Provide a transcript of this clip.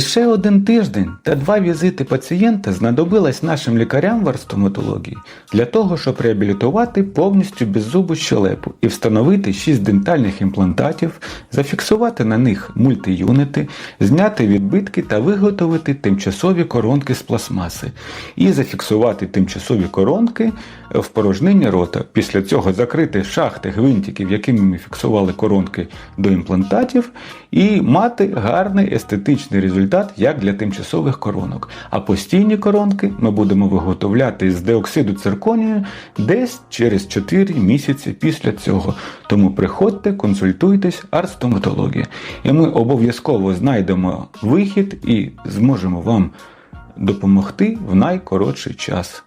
Лише один тиждень та два візити пацієнта знадобилось нашим лікарям в арстоматології для того, щоб реабілітувати повністю беззубу щелепу і встановити 6 дентальних імплантатів, зафіксувати на них мультиюнити, зняти відбитки та виготовити тимчасові коронки з пластмаси і зафіксувати тимчасові коронки в порожнині рота. Після цього закрити шахти гвинтиків, якими ми фіксували коронки до імплантатів, і мати гарний естетичний результат як для тимчасових коронок. А постійні коронки ми будемо виготовляти з диоксиду цирконію десь через 4 місяці після цього. Тому приходьте, консультуйтесь, арстоматологія. І ми обов'язково знайдемо вихід і зможемо вам допомогти в найкоротший час.